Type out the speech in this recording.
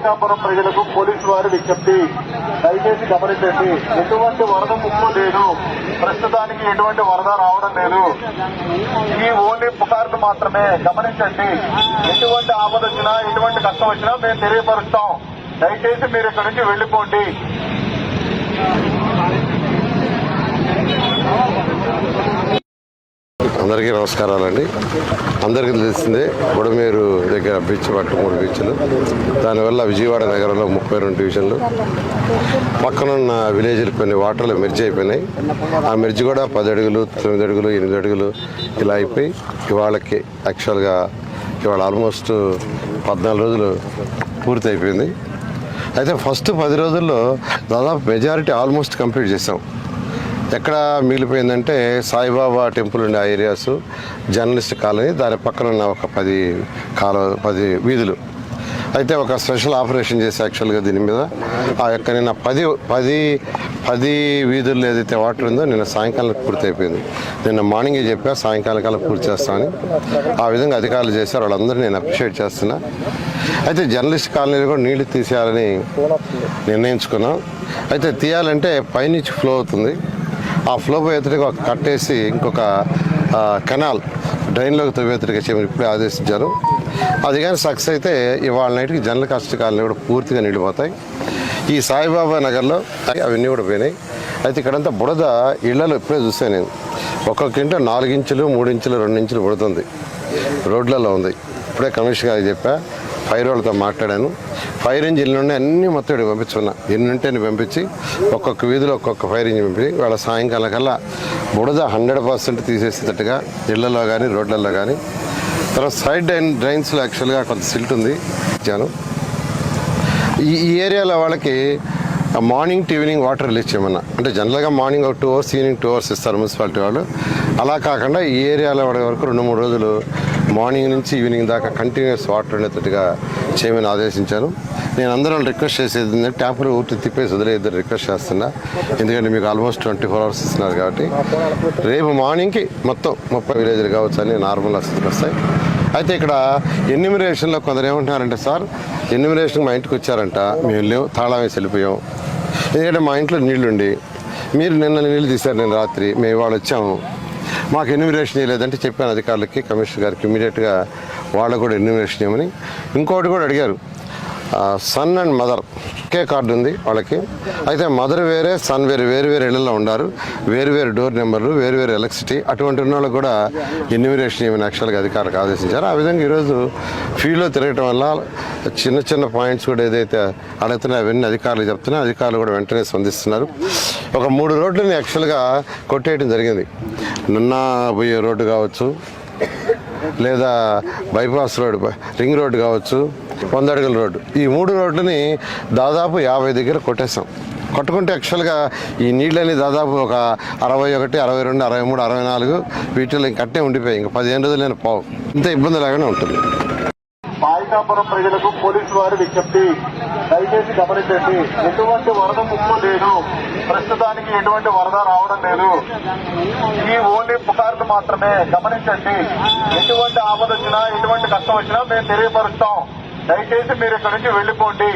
పాయికాపురం ప్రజలకు పోలీసు వారి విజ్ఞప్తి. దయచేసి గమనించండి ఎటువంటి వరద ముప్పు లేదు. ప్రస్తుతానికి ఎటువంటి వరద రావడం లేదు. ఈ ఓన్లీ పుకార్లు మాత్రమే. గమనించండి ఎటువంటి ఆపద వచ్చినా ఎటువంటి కష్టం వచ్చినా మేము తెలియపరుస్తాం. దయచేసి మీరు ఇక్కడి నుంచి వెళ్ళిపోండి. అందరికీ నమస్కారాలండి. అందరికీ తెలిసిందే బుడమేరు దగ్గర బీచ్ పట్టు మూడు బీచ్లు. దానివల్ల విజయవాడ నగరంలో ముప్పై రెండు డివిజన్లు. పక్కనున్న విలేజ్లు కొన్ని వాటర్లు మెర్జ్ అయిపోయినాయి. ఆ మెర్జ్ కూడా పది అడుగులు తొమ్మిది అడుగులు ఎనిమిది అడుగులు ఇలా అయిపోయి ఇవాళకి యాక్చువల్గా ఇవాళ ఆల్మోస్ట్ పద్నాలుగు రోజులు పూర్తి అయిపోయింది. అయితే ఫస్ట్ పది రోజుల్లో దాదాపు మెజారిటీ ఆల్మోస్ట్ కంప్లీట్ చేసాం. ఎక్కడ మిగిలిపోయిందంటే సాయిబాబా టెంపుల్ ఉండే ఆ ఏరియాస్ జర్నలిస్ట్ కాలనీ దాని పక్కన ఉన్న ఒక పది కాల పది వీధులు. అయితే ఒక స్పెషల్ ఆపరేషన్ చేసి యాక్చువల్గా దీని మీద. ఆ యొక్క నిన్న పది పది పది వీధుల్లో ఏదైతే వాటర్ ఉందో నిన్న సాయంకాలం పూర్తి అయిపోయింది. నిన్న మార్నింగే చెప్పా సాయంకాలం కల్లా పూర్తి చేస్తామని ఆ విధంగా అధికారులు చేశారు వాళ్ళందరూ నేను అప్రిషియేట్ చేస్తున్నా. అయితే జర్నలిస్ట్ కాలనీలో కూడా నీళ్ళు తీసేయాలని నిర్ణయించుకున్నాం. అయితే తీయాలంటే పైనుంచి ఫ్లో అవుతుంది. ఆ ఫ్లో పోయేతడికి ఒక కట్టేసి ఇంకొక కెనాల్ డ్రైన్లోకి తవ్వేతడిగా చేయమని ఇప్పుడే ఆదేశించారు. అది కానీ సక్సెస్ అయితే ఇవాళ నైట్కి జనరల్ కష్ట కాలనీ కూడా పూర్తిగా నిండిపోతాయి. ఈ సాయిబాబా నగర్లో అవన్నీ కూడా పోయినాయి. అయితే ఇక్కడంతా బుడద ఇళ్ళలో ఇప్పుడే చూసాను నేను. ఒక్కొక్క ఇంట నాలుగు ఇంచులు మూడు ఇంచులు రెండు ఇంచులు బుడుతుంది రోడ్లలో ఉంది. ఇప్పుడే కమిషన్ గారికి చెప్పా. ఫైర్ వాళ్ళతో మాట్లాడాను. ఫైర్ ఇంజిన్ నుండి అన్నీ మొత్తం పంపించుకున్నా. ఎన్ని ఉంటే పంపించి ఒక్కొక్క వీధిలో ఒక్కొక్క ఫైర్ ఇంజిన్ పంపించి వాళ్ళ సాయంకాలం కల్లా బుడద హండ్రెడ్ పర్సెంట్ తీసేసేటట్టుగా ఇళ్ళలో కానీ రోడ్లలో కానీ తర్వాత సైడ్ డ్రైన్ డ్రైన్స్లో యాక్చువల్గా కొంత సిల్ట్ ఉంది. ఇచ్చాను. ఈ ఈ ఏరియాలో వాళ్ళకి morning to evening water release చేయమన్నా. అంటే జనరల్గా మార్నింగ్ ఒక two hours evening two hours ఇస్తారు మున్సిపాలిటీ వాళ్ళు. అలా కాకుండా ఈ ఏరియాలో వాడే వరకు రెండు మూడు రోజులు మార్నింగ్ నుంచి ఈవినింగ్ దాకా కంటిన్యూస్ వాటర్ ఉండేటట్టుగా చేయమని ఆదేశించాను నేను అందరూ రిక్వెస్ట్ చేసేది ఏంటంటే ట్యాప్లు ఊటి తిప్పేసి వదిలేద్దరు రిక్వెస్ట్ చేస్తున్నా. ఎందుకంటే మీకు ఆల్మోస్ట్ ట్వంటీ ఫోర్ అవర్స్ ఇస్తున్నారు కాబట్టి. రేపు మార్నింగ్కి మొత్తం ముప్పై విలేజ్లు కావచ్చు అని నార్మల్ స్థితికి వస్తాయి. అయితే ఇక్కడ ఎన్యూమినేషన్లో కొందరు ఏమంటున్నారంటే సార్ ఎన్యూమినేషన్ మా ఇంటికి వచ్చారంట. మేము వెళ్ళాం తాళం వేసి వెళ్ళిపోయాం. ఎందుకంటే మా ఇంట్లో నీళ్ళుండి. మీరు నిన్న నీళ్ళు తీశారు నేను రాత్రి. మేము ఇవాళ వచ్చాము. మాకు ఎన్యూమినేషన్ చేయలేదంటే చెప్పాను అధికారులకి కమిషనర్ గారికి ఇమీడియట్గా వాళ్ళకు కూడా ఎన్యూమినేషన్ చేయమని ఇంకోటి కూడా అడిగారు. సన్ అండ్ మదర్ ఒకే కార్డు ఉంది వాళ్ళకి. అయితే మదర్ వేరే సన్ వేరే వేరు వేరు ఇళ్ళలో ఉన్నారు వేరు వేరు డోర్ నెంబర్లు వేరు వేరు ఎలక్ట్రిసిటీ అటువంటి ఉన్న వాళ్ళకి కూడా ఎన్యూమినేషన్ ఏమైనా యాక్చువల్గా అధికారులకు ఆదేశించారు. ఆ విధంగా ఈరోజు ఫీల్డ్లో తిరగటం వల్ల చిన్న చిన్న పాయింట్స్ కూడా ఏదైతే అడుగుతున్నాయి అవన్నీ అధికారులు చెప్తున్నాయి అధికారులు కూడా వెంటనే స్పందిస్తున్నారు. ఒక మూడు రోడ్లని యాక్చువల్గా కొట్టేయడం జరిగింది. నిన్న పోయే రోడ్డు కావచ్చు లేదా బైపాస్ రోడ్ రింగ్ రోడ్ కావచ్చు వంద అడుగుల రోడ్డు ఈ మూడు రోడ్లని దాదాపు యాభై దగ్గర కొట్టేస్తాం కొట్టుకుంటే యాక్చువల్గా ఈ నీళ్ళని దాదాపు ఒక అరవై ఒకటి అరవై రెండు అరవై మూడు అరవై నాలుగు వీటిలో ఇంకట్టే ఉండిపోయాయి. ఇంకా పదిహేను రోజులు నేను పోవు. ఇంత ఇబ్బంది లాగానే ఉంటుంది. పాయికాపురం ప్రజలకు పోలీసు వారు విజ్ఞప్తి. దయచేసి గమనించండి ఎటువంటి వరద ముప్పు లేదు. ప్రస్తుతానికి ఎటువంటి వరద రావడం లేదు. ఈ ఓన్లీ పుకార్లు మాత్రమే. గమనించండి ఎటువంటి ఆపద వచ్చినా ఎటువంటి కష్టం వచ్చినా మేము తెలియపరుస్తాం. దయచేసి మీరు ఇక్కడి నుంచి వెళ్ళిపోండి.